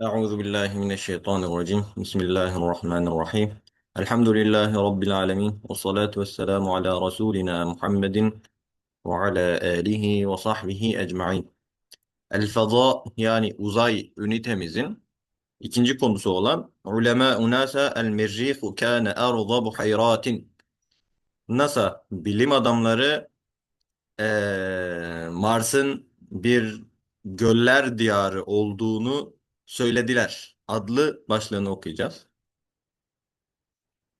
Euzu billahi mineşşeytanirracim. Bismillahirrahmanirrahim. Elhamdülillahi rabbil alamin. Ve salatu vesselamu ala rasulina Muhammedin ve ala alihi ve sahbihi ecmaîn. El fada yani uzay ünitemizin ikinci konusu olan ulema unasa el mirrihu kana arda buhayratin. NASA bilim adamları ee, Mars'ın bir göller diyarı olduğunu söylediler. Adlı başlığını okuyacağız.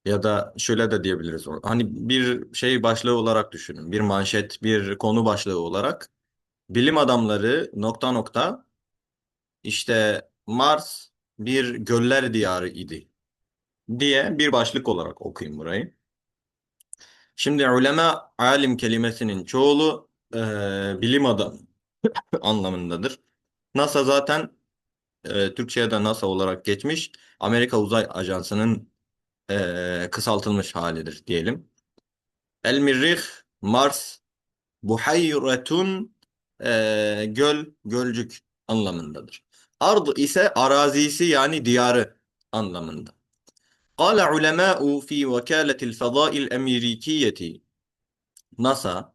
Ya da şöyle de diyebiliriz. Hani bir şey başlığı olarak düşünün. Bir manşet, bir konu başlığı olarak bilim adamları nokta nokta işte Mars bir göller diyarı idi diye bir başlık olarak okuyun burayı. Şimdi ulema alim kelimesinin çoğulu e, bilim adamı anlamındadır. NASA zaten e, Türkçe'ye de NASA olarak geçmiş. Amerika Uzay Ajansı'nın e, kısaltılmış halidir diyelim. El Mirrih Mars Buhayretun e, göl, gölcük anlamındadır. Ard ise arazisi yani diyarı anlamında. قال علماء في وكالة الفضاء الأمريكية NASA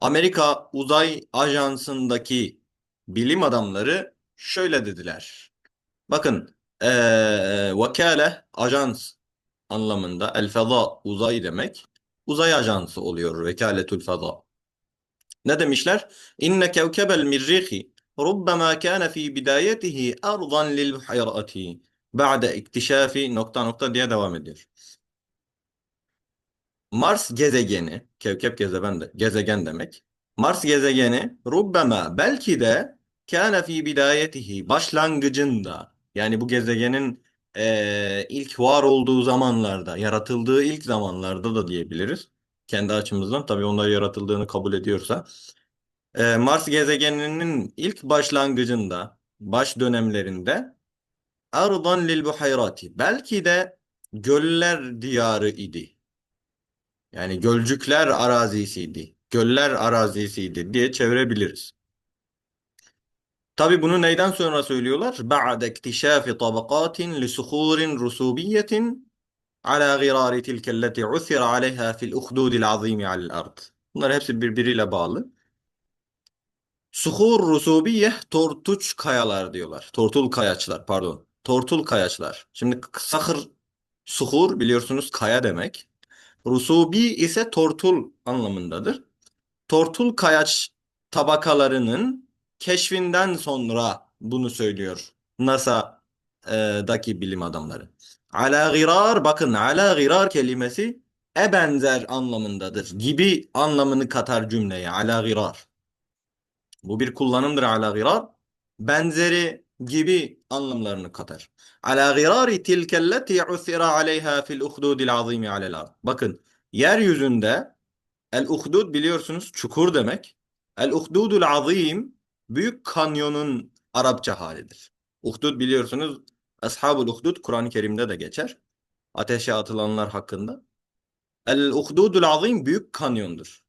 Amerika Uzay Ajansı'ndaki bilim adamları şöyle dediler. Bakın eee vakale ajans anlamında el feza uzay demek. Uzay ajansı oluyor vekaletül feza. Ne demişler? İnne kevkebel mirrihi rubbama kana fi bidayetihi ardan lil buhayrati ba'de iktishafi nokta nokta diye devam ediyor. Mars gezegeni, kevkep gezegen, de, gezegen demek. Mars gezegeni rubbema belki de kâne fî bidayetihi başlangıcında yani bu gezegenin eee, ilk var olduğu zamanlarda, yaratıldığı ilk zamanlarda da diyebiliriz. Kendi açımızdan tabii onlar yaratıldığını kabul ediyorsa. Eee, Mars gezegeninin ilk başlangıcında, baş dönemlerinde ardan lil buhayrati belki de göller diyarı idi. Yani gölcükler arazisiydi, göller arazisiydi diye çevirebiliriz. Tabi bunu neyden sonra söylüyorlar? Ba'de iktişafi tabakatin li suhurin rusubiyetin ala girari tilkelleti usira aleyha fil uhdudil azimi alel ard. Bunlar hepsi birbiriyle bağlı. Suhur rusubiye tortuç kayalar diyorlar. Tortul kayaçlar pardon. Tortul kayaçlar. Şimdi sahır suhur biliyorsunuz kaya demek. Rusubi ise tortul anlamındadır. Tortul kayaç tabakalarının keşfinden sonra bunu söylüyor NASA'daki bilim adamları. Ala girar bakın ala girar kelimesi e benzer anlamındadır. Gibi anlamını katar cümleye ala girar. Bu bir kullanımdır ala girar. Benzeri gibi anlamlarını katar. Ala girari tilkelleti usira aleyha fil uhdudil azimi alel ard. Bakın yeryüzünde el uhdud biliyorsunuz çukur demek. El uhdudul azim büyük kanyonun Arapça halidir. Uhdud biliyorsunuz Ashabul Uhdud Kur'an-ı Kerim'de de geçer. Ateşe atılanlar hakkında. El uhdudul azim büyük kanyondur.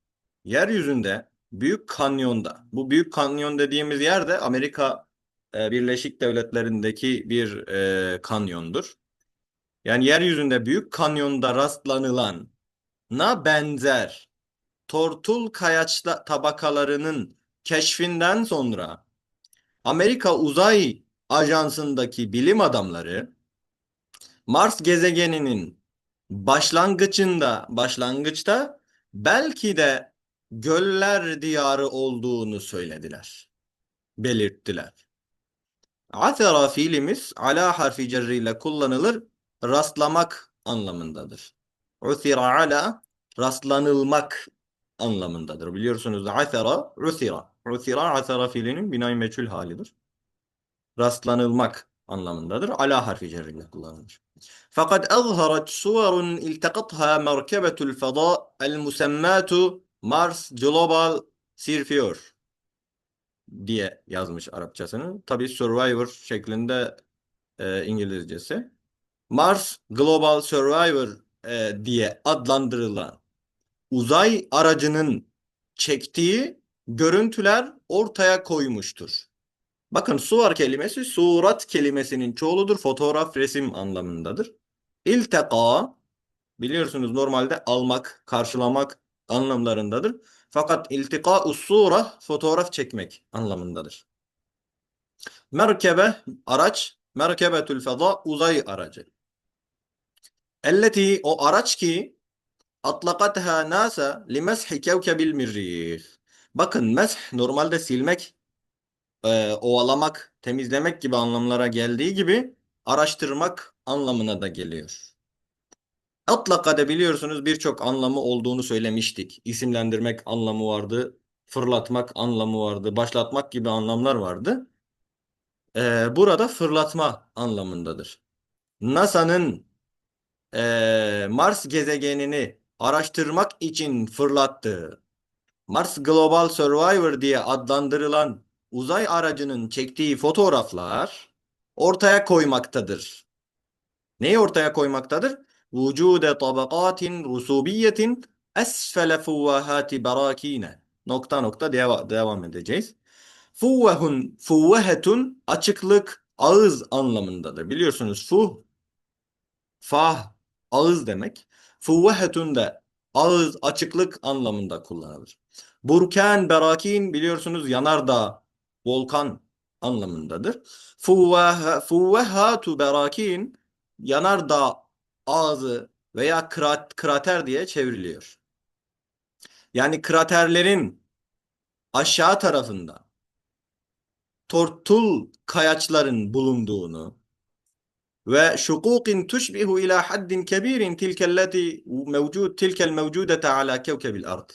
Yeryüzünde büyük kanyonda bu büyük kanyon dediğimiz yerde Amerika e, Birleşik Devletleri'ndeki bir e, kanyondur. Yani yeryüzünde büyük kanyonda rastlanılan na benzer tortul kayaç tabakalarının keşfinden sonra Amerika Uzay Ajansı'ndaki bilim adamları Mars gezegeninin başlangıcında başlangıçta belki de göller diyarı olduğunu söylediler. Belirttiler. Athara fiilimiz ala harfi cerriyle kullanılır. Rastlamak anlamındadır. Uthira ala rastlanılmak anlamındadır. Biliyorsunuz athara, uthira. Uthira, athara fiilinin binay meçhul halidir. Rastlanılmak anlamındadır. Ala harfi cerriyle kullanılır. Fakat azharat suvarun iltakatha merkebetul fada el musemmatu Mars Global Surveyor diye yazmış Arapçasını. Tabi Survivor şeklinde e, İngilizcesi. Mars Global Survivor e, diye adlandırılan uzay aracının çektiği görüntüler ortaya koymuştur. Bakın suvar kelimesi surat kelimesinin çoğuludur. Fotoğraf, resim anlamındadır. İlteka biliyorsunuz normalde almak, karşılamak anlamlarındadır. Fakat iltika sura fotoğraf çekmek anlamındadır. Merkebe araç, merkebetül feza uzay aracı. Elleti o araç ki atlakatha nasa limeshi kevkebil mirrih. Bakın mesh normalde silmek, e, ovalamak, temizlemek gibi anlamlara geldiği gibi araştırmak anlamına da geliyor. Atlaka da biliyorsunuz birçok anlamı olduğunu söylemiştik. İsimlendirmek anlamı vardı, fırlatmak anlamı vardı, başlatmak gibi anlamlar vardı. Ee, burada fırlatma anlamındadır. NASA'nın ee, Mars gezegenini araştırmak için fırlattığı Mars Global Survivor diye adlandırılan uzay aracının çektiği fotoğraflar ortaya koymaktadır. Neyi ortaya koymaktadır? Vücude tabakatin rusubiyetin esfele fuvvahati berakine. Nokta nokta deva devam edeceğiz. Fuvvehun, fuvvehetun açıklık, ağız anlamındadır. Biliyorsunuz fuh, fah, ağız demek. Fuvvehetun da ağız, açıklık anlamında kullanılır. Burkan, berakin biliyorsunuz yanardağ, volkan anlamındadır. Fuvveha, fuvvehatu berakin yanardağ ağzı veya krat, krater diye çevriliyor. Yani kraterlerin aşağı tarafında tortul kayaçların bulunduğunu ve şukukin tuşbihu ila haddin kebirin tilkelleti mevcud tilkel mevcudete ala kevkebil ard.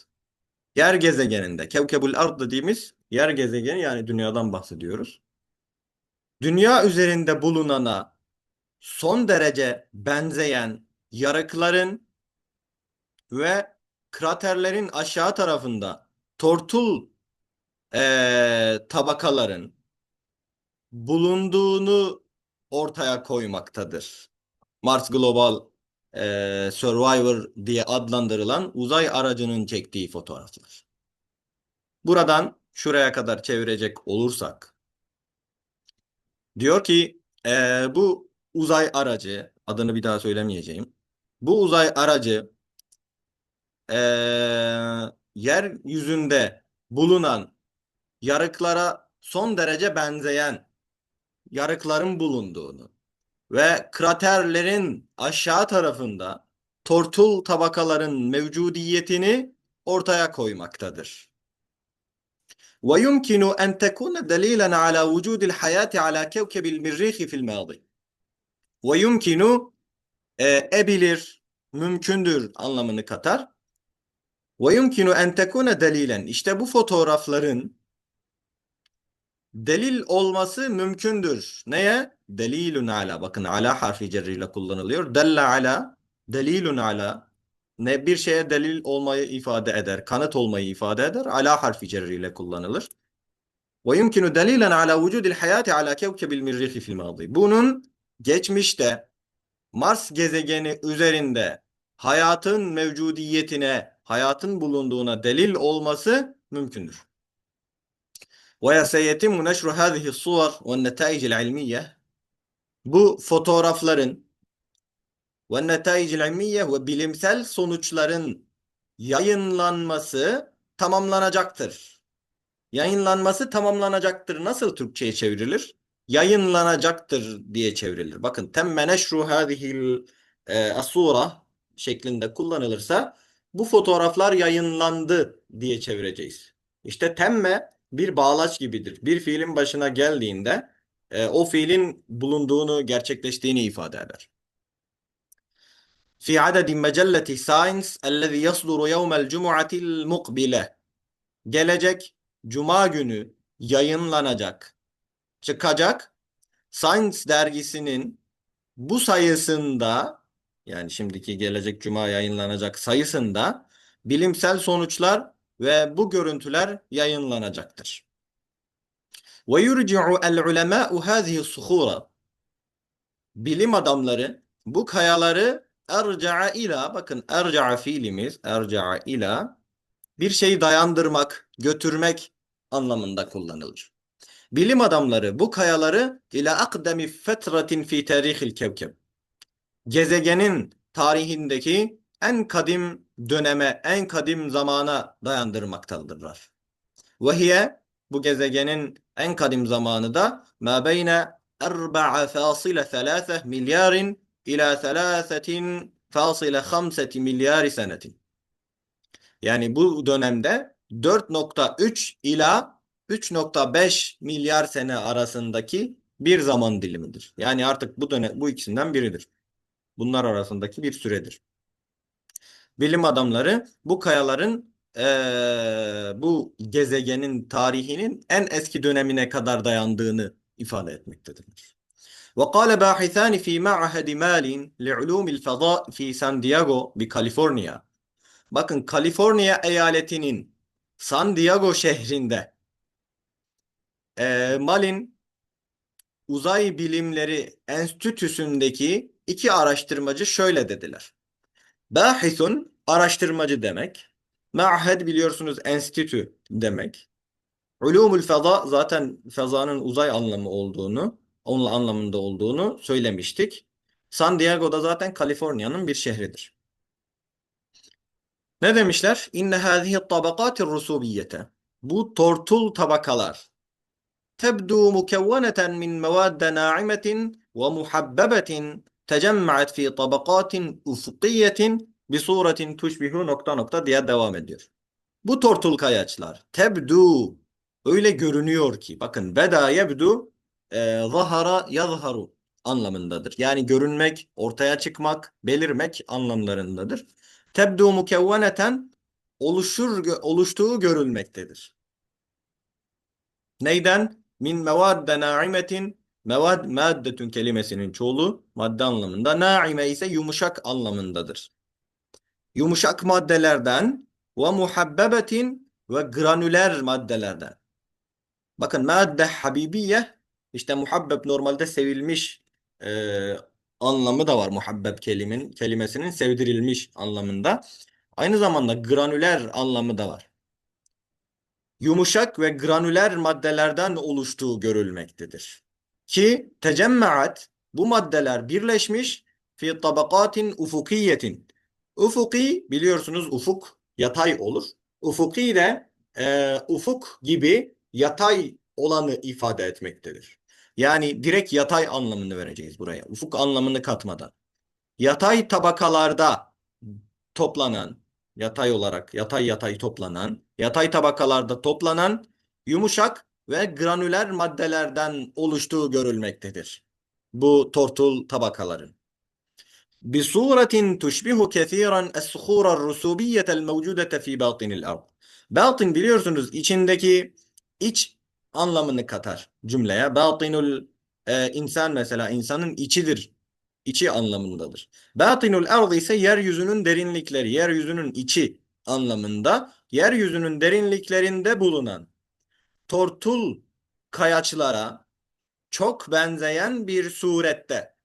Yer gezegeninde, kevkebul ard dediğimiz yer gezegeni yani dünyadan bahsediyoruz. Dünya üzerinde bulunana son derece benzeyen yarıkların ve kraterlerin aşağı tarafında tortul eee, tabakaların bulunduğunu ortaya koymaktadır. Mars Global eee, Survivor diye adlandırılan uzay aracının çektiği fotoğraflar. Buradan şuraya kadar çevirecek olursak diyor ki eee, bu uzay aracı adını bir daha söylemeyeceğim. Bu uzay aracı eee yeryüzünde bulunan yarıklara son derece benzeyen yarıkların bulunduğunu ve kraterlerin aşağı tarafında tortul tabakaların mevcudiyetini ortaya koymaktadır. ويمكن أن تكون دليلا على وجود الحياة على كوكب المريخ في الماضي. ويمكن e, ebilir, mümkündür anlamını katar. ويمكن أن تكون دليلا. İşte bu fotoğrafların delil olması mümkündür. Neye? Delilun ala. Bakın ala harfi cerriyle kullanılıyor. Delle ala, delilun ala. Ne bir şeye delil olmayı ifade eder, kanıt olmayı ifade eder. Ala harfi cerriyle kullanılır. Ve yumkinu dalilen ala vücudil hayati ala kevkebil mirrihi fil madi. Bunun geçmişte Mars gezegeni üzerinde hayatın mevcudiyetine, hayatın bulunduğuna delil olması mümkündür. وسيتم نشر هذه الصور والنتائج العلمية bu fotoğrafların ve netaic ilmiye ve bilimsel sonuçların yayınlanması tamamlanacaktır. Yayınlanması tamamlanacaktır. Nasıl Türkçe'ye çevrilir? Yayınlanacaktır diye çevrilir. Bakın temme neşru hadihil e, asura şeklinde kullanılırsa bu fotoğraflar yayınlandı diye çevireceğiz. İşte temme bir bağlaç gibidir. Bir fiilin başına geldiğinde e, o fiilin bulunduğunu, gerçekleştiğini ifade eder. Fi adedi mecelleti Science ellezî yasduru yevmel cumu'atil mukbile. Gelecek cuma günü yayınlanacak, çıkacak Science dergisinin bu sayısında yani şimdiki gelecek cuma yayınlanacak sayısında bilimsel sonuçlar ve bu görüntüler yayınlanacaktır. Ve yurci'u el-ulemâ'u hâzihi suhura Bilim adamları bu kayaları erca'a ila bakın erca'a fiilimiz erca'a ila bir şeyi dayandırmak, götürmek anlamında kullanılır. Bilim adamları bu kayaları ila akdemi fetretin fi tarihil kevkeb. Gezegenin tarihindeki en kadim döneme, en kadim zamana dayandırmaktadırlar. Ve hiye bu gezegenin en kadim zamanı da ma beyne 4,3 milyarın ila 3,5 milyar senetin. Yani bu dönemde 4.3 ila 3.5 milyar sene arasındaki bir zaman dilimidir. Yani artık bu dönem bu ikisinden biridir. Bunlar arasındaki bir süredir Bilim adamları bu kayaların eee, bu gezegenin tarihinin en eski dönemine kadar dayandığını ifade etmektedirler. وقال باحثان في معهد مال لعلوم الفضاء في San Diego بكاليفورنيا Bakın Kaliforniya eyaletinin San Diego şehrinde eee Malin Uzay Bilimleri Enstitüsü'ndeki iki araştırmacı şöyle dediler. Bahisun araştırmacı demek. Ma'hed biliyorsunuz enstitü demek. Ulumul feza zaten fezanın uzay anlamı olduğunu, onun anlamında olduğunu söylemiştik. San Diego'da zaten Kaliforniya'nın bir şehridir. Ne demişler? İnne hâzihi tabakâtir rusubiyete. Bu tortul tabakalar. Tebdu mukevveneten min mevadde na'imetin ve muhabbebetin tecemme'at fi tabakatin ufkiyetin bi suretin tuşbihu nokta nokta diye devam ediyor. Bu tortul kayaçlar tebdu öyle görünüyor ki bakın beda yebdu e, zahara yazharu anlamındadır. Yani görünmek, ortaya çıkmak, belirmek anlamlarındadır. Tebdu mukevveneten oluşur oluştuğu görülmektedir. Neyden? Min mevadde na'imetin mevad maddetün kelimesinin çoğulu madde anlamında naime ise yumuşak anlamındadır. Yumuşak maddelerden ve muhabbebetin ve granüler maddelerden. Bakın madde habibiye işte muhabbeb normalde sevilmiş e, anlamı da var muhabbeb kelimenin kelimesinin sevdirilmiş anlamında. Aynı zamanda granüler anlamı da var. Yumuşak ve granüler maddelerden oluştuğu görülmektedir. Ki tecemmeat bu maddeler birleşmiş fi tabakatin ufukiyetin. Ufuki biliyorsunuz ufuk yatay olur. Ufuki de e, ufuk gibi yatay olanı ifade etmektedir. Yani direkt yatay anlamını vereceğiz buraya. Ufuk anlamını katmadan. Yatay tabakalarda toplanan, yatay olarak, yatay yatay toplanan, yatay tabakalarda toplanan yumuşak ve granüler maddelerden oluştuğu görülmektedir. Bu tortul tabakaların. بصورة تشبه كثيرا الصخور الرسوبية الموجودة في باطن الأرض. Batın biliyorsunuz içindeki iç anlamını katar cümleye. Batinul e, insan mesela insanın içidir. içi anlamındadır. Batinul ard ise yeryüzünün derinlikleri, yeryüzünün içi anlamında. Yeryüzünün derinliklerinde bulunan tortul kayaçlara çok benzeyen bir surette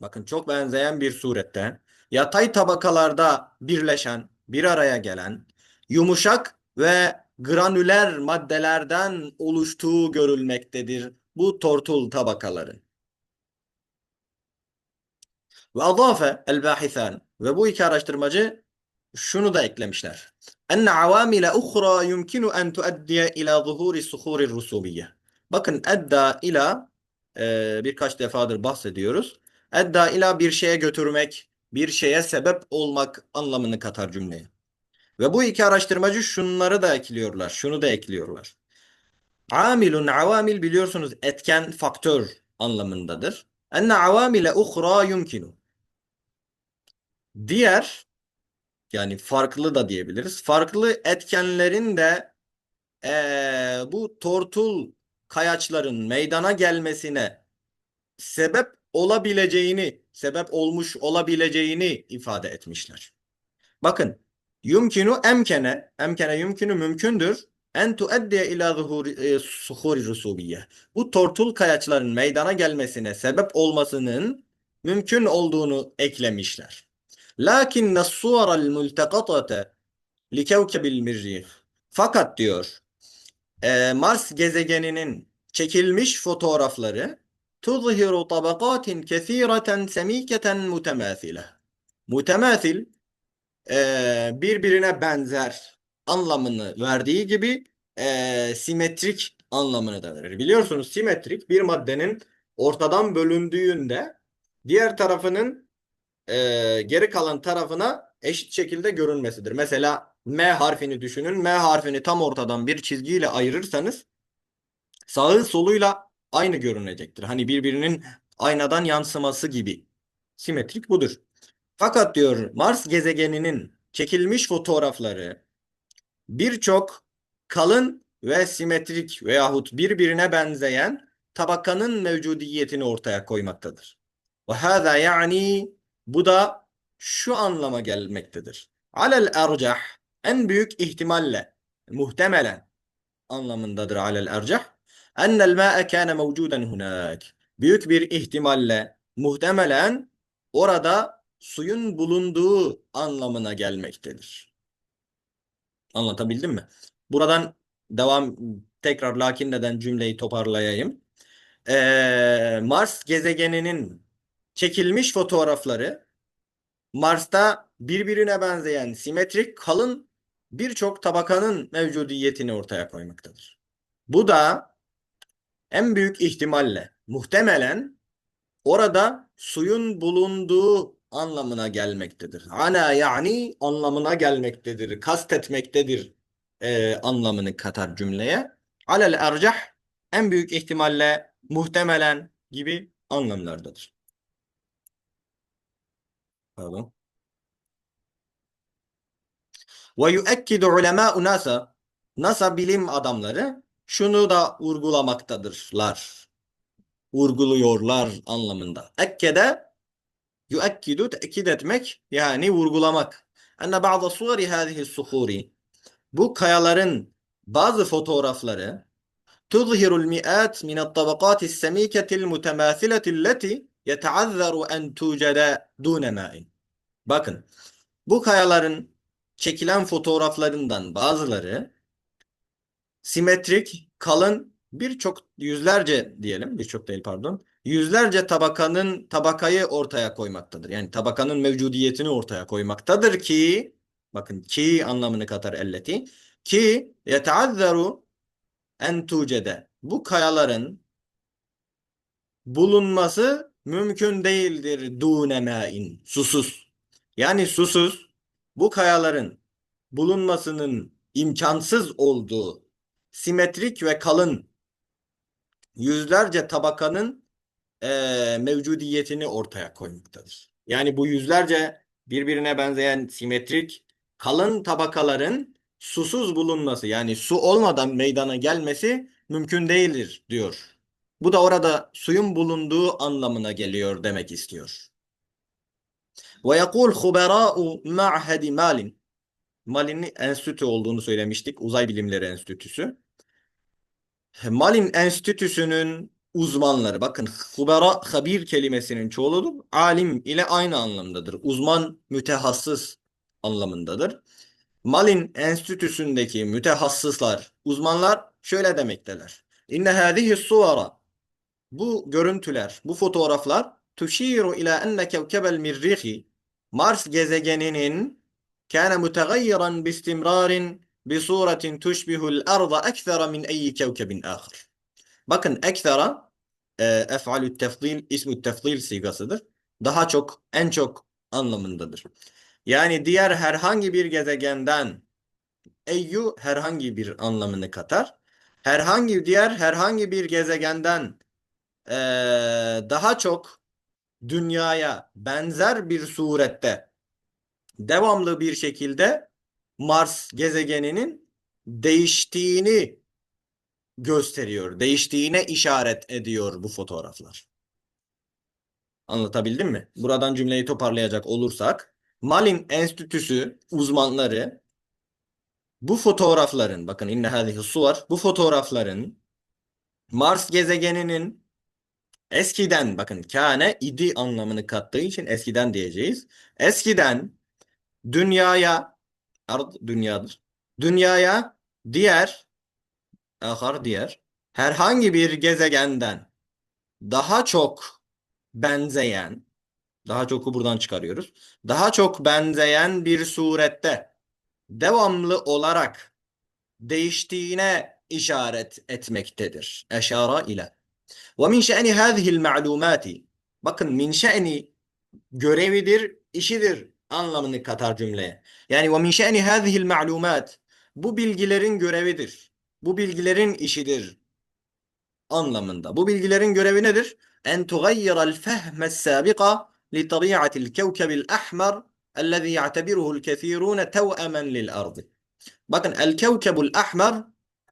bakın çok benzeyen bir surette yatay tabakalarda birleşen, bir araya gelen yumuşak ve granüler maddelerden oluştuğu görülmektedir bu tortul tabakaların. Ve adafe el-bahisan ve bu iki araştırmacı şunu da eklemişler. Enne avamile uhra yumkinu en tuaddiye ila zuhuri suhuri rusubiyye. Bakın edda ila e, birkaç defadır bahsediyoruz. Edda ila bir şeye götürmek, bir şeye sebep olmak anlamını katar cümleye. Ve bu iki araştırmacı şunları da ekliyorlar, şunu da ekliyorlar. Amilun avamil biliyorsunuz etken faktör anlamındadır. Enne avamile uhra yumkinu. Diğer yani farklı da diyebiliriz. Farklı etkenlerin de eee, bu tortul kayaçların meydana gelmesine sebep olabileceğini, sebep olmuş olabileceğini ifade etmişler. Bakın, yumkinu emkene, emkene yumkinu mümkündür. En tuaddiye ila zuhuri, e, suhuri rusubiyye. Bu tortul kayaçların meydana gelmesine sebep olmasının mümkün olduğunu eklemişler. Lakin as-suvara'l multaqatata li kevkebil mirrih. Fakat diyor e, Mars gezegeninin çekilmiş fotoğrafları tuzhiru tabakatin kesireten semiketen mutemâthile. Mutemâthil eee, birbirine benzer anlamını verdiği gibi eee, simetrik anlamını da verir. Biliyorsunuz simetrik bir maddenin ortadan bölündüğünde diğer tarafının eee, geri kalan tarafına eşit şekilde görünmesidir. Mesela M harfini düşünün. M harfini tam ortadan bir çizgiyle ayırırsanız sağı soluyla aynı görünecektir. Hani birbirinin aynadan yansıması gibi. Simetrik budur. Fakat diyor Mars gezegeninin çekilmiş fotoğrafları birçok kalın ve simetrik veyahut birbirine benzeyen tabakanın mevcudiyetini ortaya koymaktadır. Ve hâzâ yani bu da şu anlama gelmektedir. Alel ercah en büyük ihtimalle muhtemelen anlamındadır alel ercah. Ennel mâ'e kâne mevcuden hunâk. Büyük bir ihtimalle muhtemelen orada suyun bulunduğu anlamına gelmektedir. Anlatabildim mi? Buradan devam tekrar lakin neden cümleyi toparlayayım. Ee, Mars gezegeninin çekilmiş fotoğrafları Mars'ta birbirine benzeyen simetrik kalın birçok tabakanın mevcudiyetini ortaya koymaktadır. Bu da en büyük ihtimalle muhtemelen orada suyun bulunduğu anlamına gelmektedir. Ana yani anlamına gelmektedir, kastetmektedir e, anlamını katar cümleye. Alel ercah en büyük ihtimalle muhtemelen gibi anlamlardadır. Pardon. Ve yuekkidu ulemâ'u NASA NASA bilim adamları şunu da vurgulamaktadırlar. Vurguluyorlar anlamında. Ekkede yuekkidu tekit etmek yani vurgulamak. Enne bazı suveri hâzihi suhuri bu kayaların bazı fotoğrafları tuzhirul mi'at min at-tabaqat as-semikati al-mutemâthilati allati yeta'azzaru en tucede dune. Bakın bu kayaların çekilen fotoğraflarından bazıları simetrik, kalın birçok yüzlerce diyelim, birçok değil pardon, yüzlerce tabakanın tabakayı ortaya koymaktadır. Yani tabakanın mevcudiyetini ortaya koymaktadır ki bakın ki anlamını katar elleti ki yeta'azzaru en tucede bu kayaların bulunması mümkün değildir dune ma'in susuz. Yani susuz bu kayaların bulunmasının imkansız olduğu simetrik ve kalın yüzlerce tabakanın eee, mevcudiyetini ortaya koymaktadır. Yani bu yüzlerce birbirine benzeyen simetrik kalın tabakaların susuz bulunması yani su olmadan meydana gelmesi mümkün değildir diyor. Bu da orada suyun bulunduğu anlamına geliyor demek istiyor. Ve yekul huberâ'u ma'hedi malin. Malin enstitü olduğunu söylemiştik. Uzay Bilimleri Enstitüsü. Malin Enstitüsü'nün uzmanları bakın hubera habir kelimesinin çoğuludur. Alim ile aynı anlamdadır. Uzman, mütehassıs anlamındadır. Malin Enstitüsü'ndeki mütehassıslar, uzmanlar şöyle demekteler. İnne hâzihi suvara bu görüntüler, bu fotoğraflar tuşiru ila enne kevkebel mirrihi Mars gezegeninin kana mutagayyiran bi istimrarin bi suratin tushbihul arda ekthara min ayyi kevkebin ahir. Bakın ekthara e, ef'alü tefdil ismü tefdil sigasıdır. Daha çok, en çok anlamındadır. Yani diğer herhangi bir gezegenden eyyu herhangi bir anlamını katar. Herhangi diğer herhangi bir gezegenden e, daha çok dünyaya benzer bir surette devamlı bir şekilde Mars gezegeninin değiştiğini gösteriyor. Değiştiğine işaret ediyor bu fotoğraflar. Anlatabildim mi? Buradan cümleyi toparlayacak olursak Malin Enstitüsü uzmanları bu fotoğrafların bakın inne hâzihi suvar bu fotoğrafların Mars gezegeninin eskiden bakın kâne idi anlamını kattığı için eskiden diyeceğiz. Eskiden dünyaya ard dünyadır. Dünyaya diğer ahar diğer herhangi bir gezegenden daha çok benzeyen, daha çoku buradan çıkarıyoruz. Daha çok benzeyen bir surette devamlı olarak değiştiğine işaret etmektedir. Eşara ile. Ve min şe'ni hâzihil. Bakın min şe'ni görevidir, işidir anlamını katar cümleye. Yani ve min şe'ni hâzihil. Bu bilgilerin görevidir. Bu bilgilerin işidir anlamında. Bu bilgilerin görevi nedir? En tugayyiral fehmes sabiqa li tabiatil kevkebil ya'tebiruhul kethîrûne tev'emen lil ardı. Bakın el kevkebul ahmar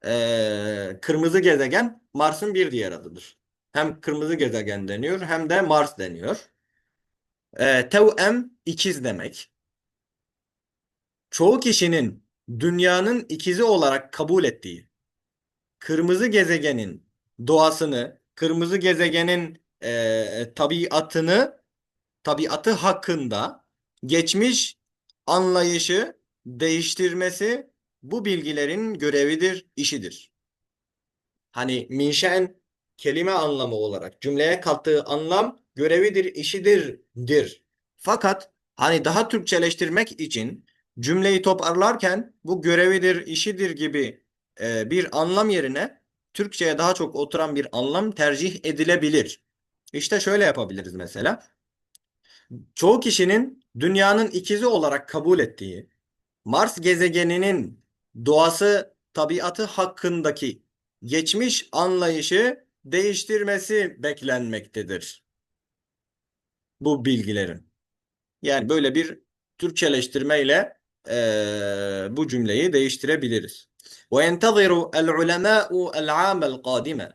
eee, kırmızı gezegen Mars'ın bir diğer adıdır. Hem kırmızı gezegen deniyor hem de Mars deniyor. Eee tev'em ikiz demek. Çoğu kişinin dünyanın ikizi olarak kabul ettiği kırmızı gezegenin doğasını, kırmızı gezegenin eee, tabiatını, tabiatı hakkında geçmiş anlayışı değiştirmesi bu bilgilerin görevidir, işidir. Hani minşen kelime anlamı olarak cümleye kattığı anlam görevidir, işidir, dir. Fakat hani daha Türkçeleştirmek için cümleyi toparlarken bu görevidir, işidir gibi e, bir anlam yerine Türkçe'ye daha çok oturan bir anlam tercih edilebilir. İşte şöyle yapabiliriz mesela. Çoğu kişinin dünyanın ikizi olarak kabul ettiği Mars gezegeninin doğası, tabiatı hakkındaki geçmiş anlayışı değiştirmesi beklenmektedir. Bu bilgilerin. Yani böyle bir Türkçeleştirmeyle eee, bu cümleyi değiştirebiliriz. وَيَنْتَظِرُ الْعُلَمَاءُ الْعَامَ الْقَادِمَ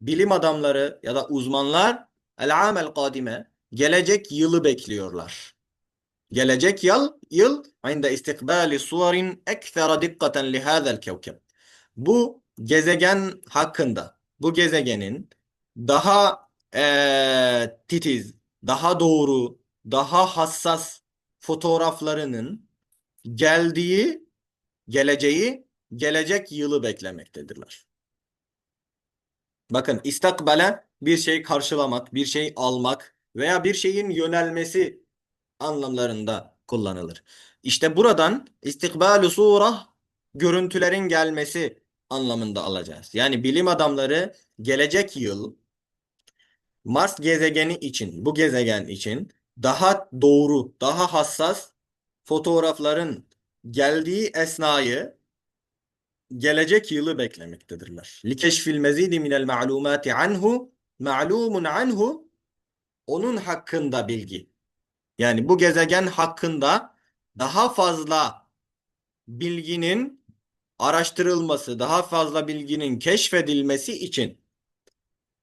Bilim adamları ya da uzmanlar el-amel kadime gelecek yılı bekliyorlar. Gelecek yıl yıl inde istikbali suvarin ekthera dikkaten li hadal. Bu gezegen hakkında bu gezegenin daha eee, titiz, daha doğru, daha hassas fotoğraflarının geldiği, geleceği, gelecek yılı beklemektedirler. Bakın istakbale bir şey karşılamak, bir şey almak veya bir şeyin yönelmesi anlamlarında kullanılır. İşte buradan istikbalu surah görüntülerin gelmesi anlamında alacağız. Yani bilim adamları gelecek yıl Mars gezegeni için, bu gezegen için daha doğru, daha hassas fotoğrafların geldiği esnayı gelecek yılı beklemektedirler. Likeşfil mezidi minel ma'lumati anhu ma'lumun anhu onun hakkında bilgi. Yani bu gezegen hakkında daha fazla bilginin araştırılması, daha fazla bilginin keşfedilmesi için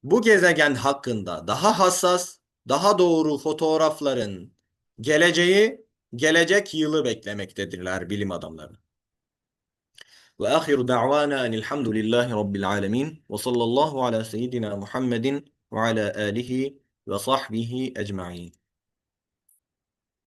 bu gezegen hakkında daha hassas, daha doğru fotoğrafların geleceği, gelecek yılı beklemektedirler bilim adamları. Ve ahiru da'vana enilhamdülillahi rabbil alemin ve sallallahu ala seyyidina Muhammedin ve ala alihi ve sahbihi ecma'in.